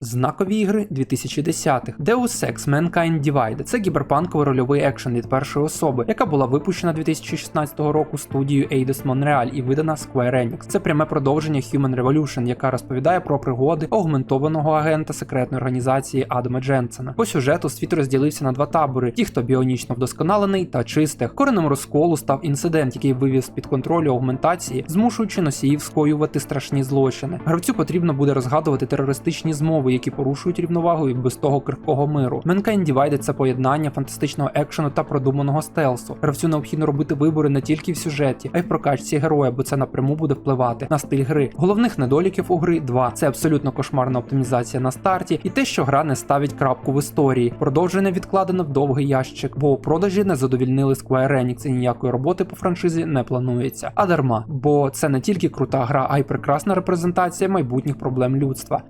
Знакові ігри 2010-х. Deus Ex Mankind Divided – це кіберпанковий рольовий екшен від першої особи, яка була випущена 2016 року студією Eidos Montreal і видана Square Enix. Це пряме продовження Human Revolution, яка розповідає про пригоди аугментованого агента секретної організації Адама Дженсена. По сюжету світ розділився на два табори: ті, хто біонічно вдосконалений та чистих. Коренем розколу став інцидент, який вивів з під контролю аугментації, змушуючи носіїв скоювати страшні злочини. Гравцю потрібно буде розгадувати терористичні змови, які порушують рівновагу і без того крихкого миру. Mankind Divided – це поєднання фантастичного екшену та продуманого стелсу. Гравцю необхідно робити вибори не тільки в сюжеті, а й в прокачці героя, бо це напряму буде впливати на стиль гри. Головних недоліків у гри два: це абсолютно кошмарна оптимізація на старті, і те, що гра не ставить крапку в історії. Продовження відкладено в довгий ящик, бо продажі не задовільнили Square Enix і ніякої роботи по франшизі не планується. А дарма, бо це не тільки крута гра, а й прекрасна репрезентація майбутніх проблем людства.